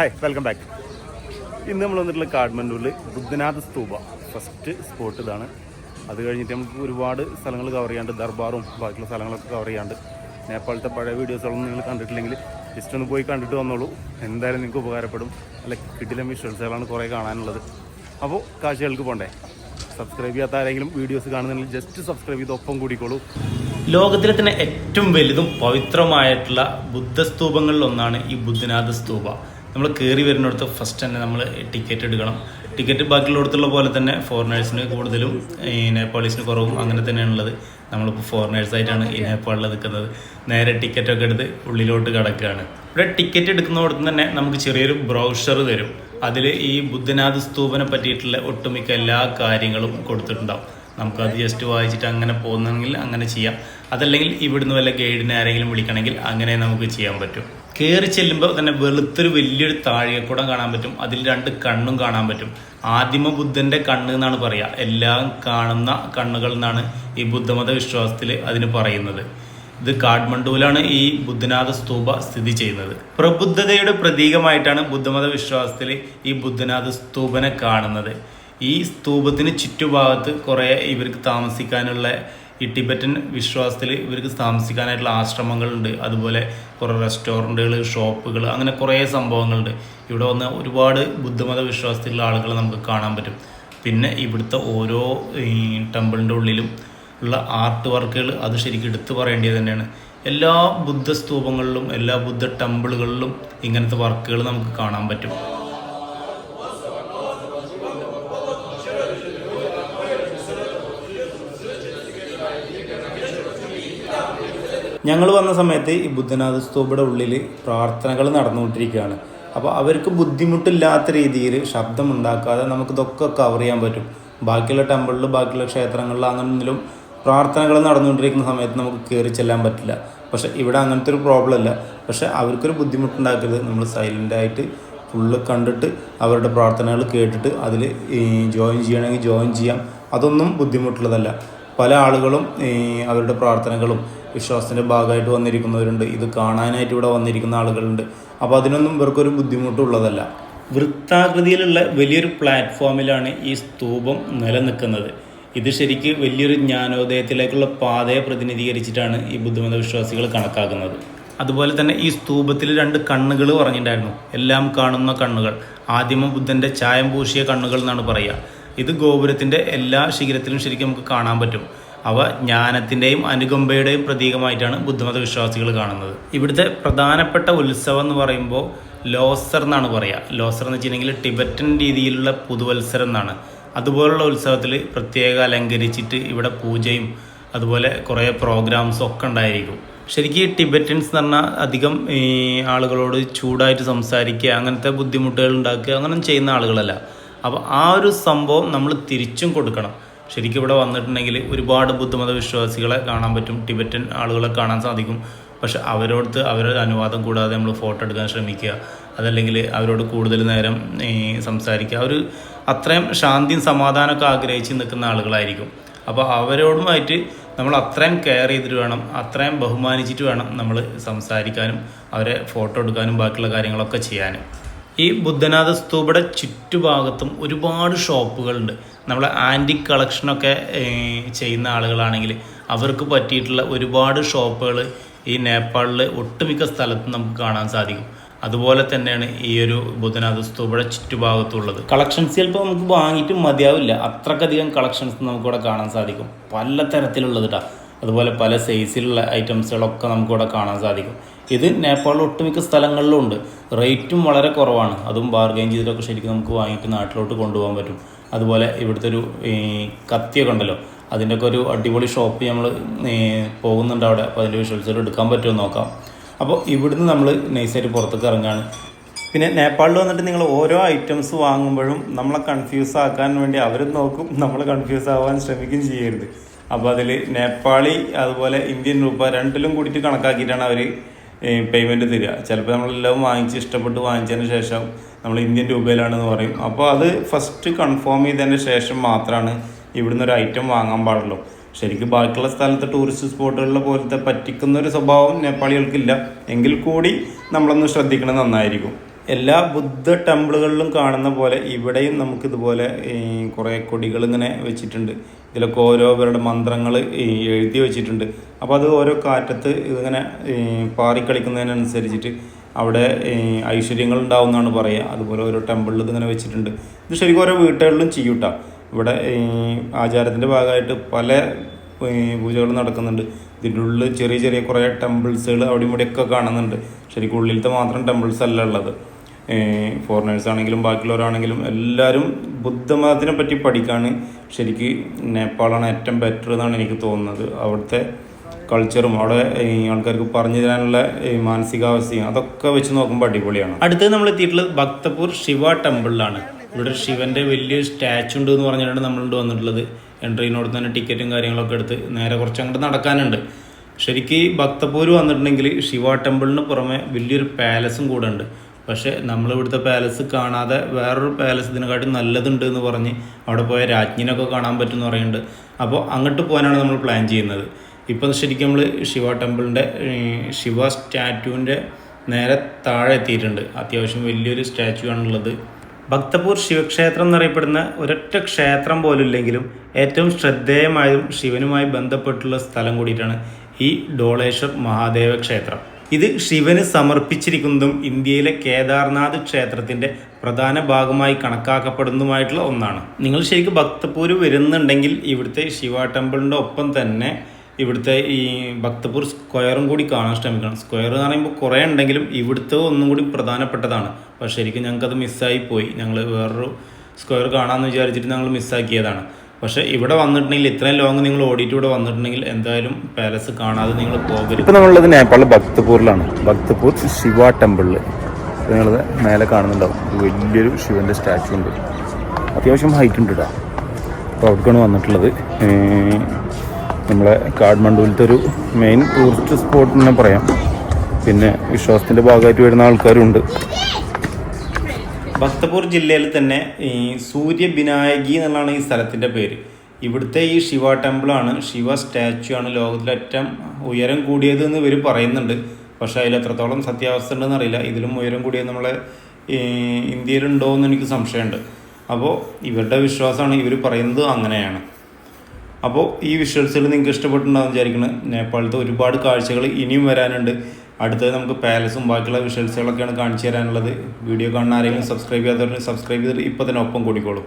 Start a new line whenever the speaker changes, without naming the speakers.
Hi welcome back ഇന്ന് നമ്മൾ വന്നിട്ടുള്ള കാഠ്മണ്ഡുവിൽ ബുദ്ധനാഥ സ്തൂപ ഫസ്റ്റ് സ്പോട്ട് ഇതാണ്. അത് കഴിഞ്ഞിട്ട് നമുക്ക് ഒരുപാട് സ്ഥലങ്ങൾ കവർ ചെയ്യാണ്ട് ദർബാറും ബാക്കിയുള്ള സ്ഥലങ്ങളൊക്കെ കവർ ചെയ്യാണ്ട് നേപ്പാളത്തെ പഴയ വീഡിയോസുകളൊന്നും നിങ്ങൾ കണ്ടിട്ടില്ലെങ്കിൽ ജസ്റ്റ് ഒന്ന് പോയി കണ്ടിട്ട് വന്നോളൂ. എന്തായാലും നിങ്ങൾക്ക് ഉപകാരപ്പെടും. അല്ല കിട്ടിലും വിഷ്വൽസുകളാണ് കുറേ കാണാനുള്ളത്. അപ്പോൾ കാഴ്ചകൾക്ക് പോണ്ടേ? സബ്സ്ക്രൈബ് ചെയ്യാത്ത ആരെങ്കിലും വീഡിയോസ് കാണുന്നുണ്ടെങ്കിൽ ജസ്റ്റ് സബ്സ്ക്രൈബ് ചെയ്ത് ഒപ്പം കൂടിക്കോളൂ.
ലോകത്തിലെ തന്നെ ഏറ്റവും വലുതും പവിത്രമായിട്ടുള്ള ബുദ്ധസ്തൂപങ്ങളിൽ ഒന്നാണ് ഈ ബുദ്ധനാഥ സ്തൂപ. നമ്മൾ കയറി വരുന്നിടത്ത് ഫസ്റ്റ് തന്നെ നമ്മൾ ടിക്കറ്റ് എടുക്കണം. ടിക്കറ്റ് ബാക്കിയുള്ളിടത്തുള്ള പോലെ തന്നെ ഫോറിനേഴ്സിന് കൂടുതലും ഈ നേപ്പാളീസിന് കുറവും അങ്ങനെ തന്നെയാണുള്ളത് നമ്മളിപ്പോൾ ഫോറിനേഴ്സായിട്ടാണ് ഈ നേപ്പാളിൽ നിൽക്കുന്നത്. നേരെ ടിക്കറ്റൊക്കെ എടുത്ത് ഉള്ളിലോട്ട് കിടക്കുകയാണ്. ഇവിടെ ടിക്കറ്റ് എടുക്കുന്നിടത്ത് തന്നെ നമുക്ക് ചെറിയൊരു ബ്രൗഷർ തരും. അതിൽ ഈ ബുദ്ധനാഥ സ്തൂപനെ പറ്റിയിട്ടുള്ള ഒട്ടുമിക്ക എല്ലാ കാര്യങ്ങളും കൊടുത്തിട്ടുണ്ടാവും. നമുക്കത് ജസ്റ്റ് വായിച്ചിട്ട് അങ്ങനെ പോകുന്നെങ്കിൽ അങ്ങനെ ചെയ്യാം. അതല്ലെങ്കിൽ ഇവിടുന്ന് വല്ല ഗൈഡിനെ ആരെങ്കിലും വിളിക്കണമെങ്കിൽ അങ്ങനെ നമുക്ക് ചെയ്യാൻ പറ്റും. കയറി ചെല്ലുമ്പോൾ തന്നെ വെളുത്തൊരു വലിയൊരു താഴികക്കുടം കാണാൻ പറ്റും. അതിൽ രണ്ട് കണ്ണും കാണാൻ പറ്റും. ആദിമ ബുദ്ധന്റെ കണ്ണ് എന്നാണ് പറയുക. എല്ലാം കാണുന്ന കണ്ണുകൾ എന്നാണ് ഈ ബുദ്ധമത വിശ്വാസത്തിൽ അതിന് പറയുന്നത്. ഇത് കാഠ്മണ്ഡുവിലാണ് ഈ ബുദ്ധനാഥ സ്തൂപ സ്ഥിതി ചെയ്യുന്നത്. പ്രബുദ്ധതയുടെ പ്രതീകമായിട്ടാണ് ബുദ്ധമത വിശ്വാസത്തിൽ ഈ ബുദ്ധനാഥ സ്തൂപനെ കാണുന്നത്. ഈ സ്തൂപത്തിന് ചുറ്റുഭാഗത്ത് കുറേ ഇവർക്ക് താമസിക്കാനുള്ള ഈ ടിബറ്റൻ വിശ്വാസത്തിൽ ഇവർക്ക് താമസിക്കാനായിട്ടുള്ള ആശ്രമങ്ങളുണ്ട്. അതുപോലെ കുറേ റെസ്റ്റോറന്റുകൾ ഷോപ്പുകൾ അങ്ങനെ കുറേ സംഭവങ്ങളുണ്ട്. ഇവിടെ വന്ന് ഒരുപാട് ബുദ്ധമത വിശ്വാസത്തിലുള്ള ആളുകളെ നമുക്ക് കാണാൻ പറ്റും. പിന്നെ ഇവിടുത്തെ ഓരോ ഈ ടെമ്പിളിന്റെ ഉള്ളിലും ഉള്ള ആർട്ട് വർക്കുകൾ അത് ശരിക്കും എടുത്തു പറയേണ്ടത് തന്നെയാണ്. എല്ലാ ബുദ്ധ സ്തൂപങ്ങളിലും എല്ലാ ബുദ്ധ ടെമ്പിളുകളിലും ഇങ്ങനത്തെ വർക്കുകൾ നമുക്ക് കാണാൻ പറ്റും. ഞങ്ങൾ വന്ന സമയത്ത് ഈ ബുദ്ധനാഥ സ്തൂപയുടെ ഉള്ളിൽ പ്രാർത്ഥനകൾ നടന്നുകൊണ്ടിരിക്കുകയാണ്. അപ്പോൾ അവർക്ക് ബുദ്ധിമുട്ടില്ലാത്ത രീതിയിൽ ശബ്ദം ഉണ്ടാക്കാതെ നമുക്കിതൊക്കെ കവർ ചെയ്യാൻ പറ്റും. ബാക്കിയുള്ള ടെമ്പിളിൽ ബാക്കിയുള്ള ക്ഷേത്രങ്ങളിൽ അങ്ങനെയൊന്നും പ്രാർത്ഥനകൾ നടന്നുകൊണ്ടിരിക്കുന്ന സമയത്ത് നമുക്ക് കയറി ചെല്ലാൻ പറ്റില്ല. പക്ഷെ ഇവിടെ അങ്ങനത്തെ ഒരു പ്രോബ്ലം അല്ല പക്ഷെ അവർക്കൊരു ബുദ്ധിമുട്ടുണ്ടാക്കരുത്. നമ്മൾ സൈലന്റായിട്ട് ഫുള്ള് കണ്ടിട്ട് അവരുടെ പ്രാർത്ഥനകൾ കേട്ടിട്ട് അതിൽ ജോയിൻ ചെയ്യണമെങ്കിൽ ജോയിൻ ചെയ്യാം. അതൊന്നും ബുദ്ധിമുട്ടുള്ളതല്ല. പല ആളുകളും അവരുടെ പ്രാർത്ഥനകളും വിശ്വാസത്തിന്റെ ഭാഗമായിട്ട് വന്നിരിക്കുന്നവരുണ്ട്. ഇത് കാണാനായിട്ട് ഇവിടെ വന്നിരിക്കുന്ന ആളുകളുണ്ട്. അപ്പോൾ അതിനൊന്നും ഇവർക്കൊരു ബുദ്ധിമുട്ടുള്ളതല്ല. വൃത്താകൃതിയിലുള്ള വലിയൊരു പ്ലാറ്റ്ഫോമിലാണ് ഈ സ്തൂപം നിലനിൽക്കുന്നത്. ഇത് ശരിക്ക് വലിയൊരു ജ്ഞാനോദയത്തിലേക്കുള്ള പാതയെ പ്രതിനിധീകരിച്ചിട്ടാണ് ഈ ബുദ്ധമത വിശ്വാസികൾ കണക്കാക്കുന്നത്. അതുപോലെ തന്നെ ഈ സ്തൂപത്തിൽ രണ്ട് കണ്ണുകൾ പറഞ്ഞിട്ടുണ്ടായിരുന്നു. എല്ലാം കാണുന്ന കണ്ണുകൾ. ആദിമ ബുദ്ധന്റെ ചായം പൂശിയ കണ്ണുകൾ എന്നാണ് പറയുക. ഇത് ഗോപുരത്തിന്റെ എല്ലാ ശിഖരത്തിലും ശരിക്കും നമുക്ക് കാണാൻ പറ്റും. അവ ജ്ഞാനത്തിന്റെയും അനുകമ്പയുടെയും പ്രതീകമായിട്ടാണ് ബുദ്ധമത വിശ്വാസികൾ കാണുന്നത്. ഇവിടുത്തെ പ്രധാനപ്പെട്ട ഉത്സവം എന്ന് പറയുമ്പോൾ ലോസർ എന്നാണ് പറയുക ലോസർ എന്ന് വെച്ചിട്ടുണ്ടെങ്കിൽ ടിബറ്റൻ രീതിയിലുള്ള പുതുവത്സരം എന്നാണ്. അതുപോലുള്ള ഉത്സവത്തിൽ പ്രത്യേക അലങ്കരിച്ചിട്ട് ഇവിടെ പൂജയും അതുപോലെ കുറേ പ്രോഗ്രാംസും ഒക്കെ ഉണ്ടായിരിക്കും. ശരിക്കും ടിബറ്റൻസ് എന്ന് പറഞ്ഞാൽ അധികം ഈ ആളുകളോട് ചൂടായിട്ട് സംസാരിക്കുക അങ്ങനത്തെ ബുദ്ധിമുട്ടുകൾ ഉണ്ടാക്കുക അങ്ങനെ ചെയ്യുന്ന ആളുകളല്ല. അപ്പോൾ ആ ഒരു സംഭവം നമ്മൾ തിരിച്ചും കൊടുക്കണം. ശരിക്കും ഇവിടെ വന്നിട്ടുണ്ടെങ്കിൽ ഒരുപാട് ബുദ്ധമത വിശ്വാസികളെ കാണാൻ പറ്റും. ടിബറ്റൻ ആളുകളെ കാണാൻ സാധിക്കും. പക്ഷെ അവരോടത്ത് അവരുടെ അനുവാദം കൂടാതെ നമ്മൾ ഫോട്ടോ എടുക്കാൻ ശ്രമിക്കുക. അതല്ലെങ്കിൽ അവരോട് കൂടുതൽ നേരം സംസാരിക്കുക. അവർ അത്രയും ശാന്തിയും സമാധാനമൊക്കെ ആഗ്രഹിച്ച് നിൽക്കുന്ന ആളുകളായിരിക്കും. അപ്പോൾ അവരോടുമായിട്ട് നമ്മൾ അത്രയും കെയർ ചെയ്തിട്ട് വേണം അത്രയും ബഹുമാനിച്ചിട്ട് വേണം നമ്മൾ സംസാരിക്കാനും അവരെ ഫോട്ടോ എടുക്കാനും ബാക്കിയുള്ള കാര്യങ്ങളൊക്കെ ചെയ്യാനും. ഈ ബുദ്ധനാഥ സ്തൂപയുടെ ചുറ്റുഭാഗത്തും ഒരുപാട് ഷോപ്പുകളുണ്ട്. നമ്മൾ ആന്റിക് കളക്ഷനൊക്കെ ചെയ്യുന്ന ആളുകളാണെങ്കിൽ അവർക്ക് പറ്റിയിട്ടുള്ള ഒരുപാട് ഷോപ്പുകൾ ഈ നേപ്പാളിൽ ഒട്ടുമിക്ക സ്ഥലത്തും നമുക്ക് കാണാൻ സാധിക്കും. അതുപോലെ തന്നെയാണ് ഈ ഒരു ബുധനാഥ സ്തൂപയുടെ ചുറ്റുഭാഗത്തുള്ളത്. കളക്ഷൻസ് ചിലപ്പോൾ നമുക്ക് വാങ്ങിയിട്ട് മതിയാവില്ല. അത്രക്കധികം കളക്ഷൻസ് നമുക്കിവിടെ കാണാൻ സാധിക്കും. പല തരത്തിലുള്ളത് കേട്ടോ അതുപോലെ പല സൈസിലുള്ള ഐറ്റംസുകളൊക്കെ നമുക്കിവിടെ കാണാൻ സാധിക്കും. ഇത് നേപ്പാളിൽ ഒട്ടുമിക്ക സ്ഥലങ്ങളിലും ഉണ്ട് റേറ്റും വളരെ കുറവാണ്. അതും ബാർഗൈൻ ചെയ്തിട്ടൊക്കെ ശരിക്കും നമുക്ക് വാങ്ങിയിട്ട് നാട്ടിലോട്ട് കൊണ്ടുപോകാൻ പറ്റും. അതുപോലെ ഇവിടുത്തെ ഒരു കത്തിയൊക്കെ ഉണ്ടല്ലോ. അതിന്റെയൊക്കെ ഒരു അടിപൊളി ഷോപ്പ് നമ്മൾ പോകുന്നുണ്ട് അവിടെ. അപ്പോൾ അതിന്റെ വിഷ്വൽസ് എടുക്കാൻ പറ്റുമോ നോക്കാം. അപ്പോൾ ഇവിടുന്ന് നമ്മൾ നൈസായിട്ട് പുറത്തേക്ക് ഇറങ്ങുകയാണ് പിന്നെ നേപ്പാളിൽ വന്നിട്ട് നിങ്ങൾ ഓരോ ഐറ്റംസ് വാങ്ങുമ്പോഴും നമ്മളെ കൺഫ്യൂസ് ആക്കാൻ വേണ്ടി അവർ നോക്കും. നമ്മൾ കൺഫ്യൂസ് ആവാൻ ശ്രമിക്കുകയും ചെയ്യരുത്. അപ്പോൾ അതിൽ നേപ്പാളി അതുപോലെ ഇന്ത്യൻ രൂപ രണ്ടിലും കൂടിയിട്ട് കണക്കാക്കിയിട്ടാണ് അവർ പേയ്മെന്റ് തരിക. ചിലപ്പോൾ നമ്മളെല്ലാം വാങ്ങിച്ച് ഇഷ്ടപ്പെട്ട് വാങ്ങിച്ചതിന് ശേഷം നമ്മൾ ഇന്ത്യൻ രൂപയിലാണെന്ന് പറയും. അപ്പോൾ അത് ഫസ്റ്റ് കൺഫേം ചെയ്തതിന് ശേഷം മാത്രമാണ് ഇവിടുന്ന് ഒരു ഐറ്റം വാങ്ങാൻ പാടുള്ളൂ. ശരിക്കും ബാക്കിയുള്ള സ്ഥലത്ത് ടൂറിസ്റ്റ് സ്പോട്ടുകളിലെ പോലത്തെ പറ്റിക്കുന്ന ഒരു സ്വഭാവം നേപ്പാളികൾക്കില്ല. എങ്കിൽ കൂടി നമ്മളൊന്ന് ശ്രദ്ധിക്കണം നന്നായിരിക്കും. എല്ലാ ബുദ്ധ ടെമ്പിളുകളിലും കാണുന്ന പോലെ ഇവിടെയും നമുക്കിതുപോലെ കുറേ കൊടികൾ ഇങ്ങനെ വെച്ചിട്ടുണ്ട്. ഇതിലൊക്കെ ഓരോവരുടെ മന്ത്രങ്ങൾ എഴുതി വെച്ചിട്ടുണ്ട്. അപ്പോൾ അത് ഓരോ കാറ്റത്ത് ഇതിങ്ങനെ പാറിക്കളിക്കുന്നതിനനുസരിച്ചിട്ട് അവിടെ ഐശ്വര്യങ്ങൾ ഉണ്ടാവുമെന്നാണ് പറയുക. അതുപോലെ ഓരോ ടെമ്പിളിൽ ഇതിങ്ങനെ വെച്ചിട്ടുണ്ട്. ഇത് ശരിക്കും ഓരോ വീട്ടുകളിലും ചെയ്യൂട്ടാ. ഇവിടെ ആചാരത്തിന്റെ ഭാഗമായിട്ട് പല പൂജകൾ നടക്കുന്നുണ്ട്. ഇതിന്റെ ഉള്ളിൽ ചെറിയ ചെറിയ കുറേ ടെമ്പിൾസുകൾ അവിടെ ഇവിടെയൊക്കെ കാണുന്നുണ്ട്. ശരിക്കും ഉള്ളിലത്തെ മാത്രം ടെമ്പിൾസ് അല്ല ഉള്ളത്. ഫോറിനേഴ്സ് ആണെങ്കിലും ബാക്കിയുള്ളവരാണെങ്കിലും എല്ലാവരും ബുദ്ധമതത്തിനെ പറ്റി പഠിക്കാണ്. ശരിക്ക് നേപ്പാളാണ് ഏറ്റവും ബെറ്റർ എന്നാണ് എനിക്ക് തോന്നുന്നത്. അവിടുത്തെ കൾച്ചറും അവിടെ ആൾക്കാർക്ക് പറഞ്ഞു തരാനുള്ള മാനസികാവസ്ഥയും അതൊക്കെ വെച്ച് നോക്കുമ്പോൾ അടിപൊളിയാണ്. അടുത്തത് നമ്മൾ എത്തിയിട്ടുള്ളത് ഭക്തപൂർ ശിവ ടെമ്പിളിലാണ്. ഇവിടെ ശിവന്റെ വലിയ സ്റ്റാച്ചു ഉണ്ട് എന്ന് പറഞ്ഞിട്ടാണ് നമ്മളിവിടെ വന്നിട്ടുള്ളത്. എൻട്രീനോട് തന്നെ ടിക്കറ്റും കാര്യങ്ങളൊക്കെ എടുത്ത് നേരെ കുറച്ച് അങ്ങോട്ട് നടക്കാനുണ്ട്. ശരിക്കും ഭക്തപൂർ വന്നിട്ടുണ്ടെങ്കിൽ ശിവ ടെമ്പിളിന് പുറമെ വലിയൊരു പാലസും കൂടെ ഉണ്ട്. പക്ഷേ നമ്മളിവിടുത്തെ പാലസ് കാണാതെ വേറൊരു പാലസ് ഇതിനെക്കാട്ടും നല്ലതുണ്ട് എന്ന് പറഞ്ഞ് അവിടെ പോയ രാജ്ഞിനൊക്കെ കാണാൻ പറ്റുമെന്ന് പറയുന്നുണ്ട്. അപ്പോൾ അങ്ങോട്ട് പോകാനാണ് നമ്മൾ പ്ലാൻ ചെയ്യുന്നത്. ഇപ്പം ശരിക്കും നമ്മൾ ശിവ ടെമ്പിളിന്റെ ശിവ സ്റ്റാറ്റുവിന്റെ നേരെ താഴെ എത്തിയിട്ടുണ്ട്. അത്യാവശ്യം വലിയൊരു സ്റ്റാച്ചു ആണുള്ളത്. ഭക്തപൂർ ശിവക്ഷേത്രം എന്നറിയപ്പെടുന്ന ഒരൊറ്റ ക്ഷേത്രം പോലില്ലെങ്കിലും ഏറ്റവും ശ്രദ്ധേയമായതും ശിവനുമായി ബന്ധപ്പെട്ടുള്ള സ്ഥലം കൂടിയിട്ടാണ് ഈ ഡോളേശ്വർ മഹാദേവ ക്ഷേത്രം. ഇത് ശിവന് സമർപ്പിച്ചിരിക്കുന്നതും ഇന്ത്യയിലെ കേദാർനാഥ് ക്ഷേത്രത്തിന്റെ പ്രധാന ഭാഗമായി കണക്കാക്കപ്പെടുന്നതുമായിട്ടുള്ള ഒന്നാണ്. നിങ്ങൾ ശരിക്കും ഭക്തപൂർ വരുന്നുണ്ടെങ്കിൽ ഇവിടുത്തെ ശിവ ടെമ്പിളിന്റെ ഒപ്പം തന്നെ ഇവിടുത്തെ ഈ ഭക്തപൂർ സ്ക്വയറും കൂടി കാണാൻ ശ്രമിക്കണം. സ്ക്വയർ എന്ന് പറയുമ്പോൾ കുറേ ഉണ്ടെങ്കിലും ഇവിടുത്തെ ഒന്നും കൂടി പ്രധാനപ്പെട്ടതാണ്. പക്ഷേ ശരിക്കും ഞങ്ങൾക്കത് മിസ്സായി പോയി. ഞങ്ങൾ വേറൊരു സ്ക്വയർ കാണാമെന്ന് വിചാരിച്ചിട്ട് ഞങ്ങൾ മിസ്സാക്കിയതാണ് പക്ഷേ ഇവിടെ വന്നിട്ടുണ്ടെങ്കിൽ ഇത്രയും ലോങ് നിങ്ങൾ ഓടിയിട്ട് ഇവിടെ വന്നിട്ടുണ്ടെങ്കിൽ എന്തായാലും പാലസ് കാണാതെ നിങ്ങൾ പോകരുത്.
ഇപ്പം നമ്മളുള്ളത് നേപ്പാളിൽ ഭക്തപൂരിലാണ്. ഭക്തപൂർ ശിവ ടെമ്പിളിൽ നിങ്ങളത് മേലെ കാണുന്നുണ്ടാവും. വലിയൊരു ശിവന്റെ സ്റ്റാച്ചു ഉണ്ട്. അത്യാവശ്യം ഹൈറ്റ് ഉണ്ട് കേട്ടോ അപ്പോൾ അവിടേക്കാണ് വന്നിട്ടുള്ളത്. നമ്മളെ കാഠ്മണ്ഡുവിലത്തെ ഒരു മെയിൻ ടൂറിസ്റ്റ് സ്പോട്ട് തന്നെ പറയാം. പിന്നെ വിശ്വാസത്തിന്റെ ഭാഗമായിട്ട് വരുന്ന ആൾക്കാരുണ്ട്.
ഭക്തപൂർ ജില്ലയിൽ തന്നെ ഈ സൂര്യ ബിനായകി എന്നുള്ളതാണ് ഈ സ്ഥലത്തിന്റെ പേര്. ഇവിടുത്തെ ഈ ശിവ ടെമ്പിളാണ് ശിവ സ്റ്റാച്ചു ആണ് ലോകത്തിലെ ഏറ്റവും ഉയരം കൂടിയത് എന്ന് ഇവർ പറയുന്നുണ്ട്. പക്ഷേ അതിൽ എത്രത്തോളം സത്യാവസ്ഥ ഉണ്ടെന്ന് അറിയില്ല. ഇതിലും ഉയരം കൂടിയത് നമ്മളെ ഇന്ത്യയിലുണ്ടോ എന്ന് എനിക്ക് സംശയമുണ്ട്. അപ്പോൾ ഇവരുടെ വിശ്വാസമാണ് ഇവർ പറയുന്നത് അങ്ങനെയാണ്. അപ്പോൾ ഈ വിഷ്വൽസുകൾ നിങ്ങൾക്ക് ഇഷ്ടപ്പെട്ടിട്ടുണ്ടാകും വിചാരിക്കുന്നത് നേപ്പാളത്തെ ഒരുപാട് കാഴ്ചകൾ ഇനിയും വരാനുണ്ട്. അടുത്തത് നമുക്ക് പാലസും ബാക്കിയുള്ള വിഷ്വൽസുകളൊക്കെയാണ് കാണിച്ചു തരാനുള്ളത്. വീഡിയോ കാണുന്ന ആരെങ്കിലും സബ്സ്ക്രൈബ് ചെയ്യാത്തവർ സബ്സ്ക്രൈബ് ചെയ്തിട്ട് ഇപ്പോൾ തന്നെ ഒപ്പം കൂടിക്കോളും.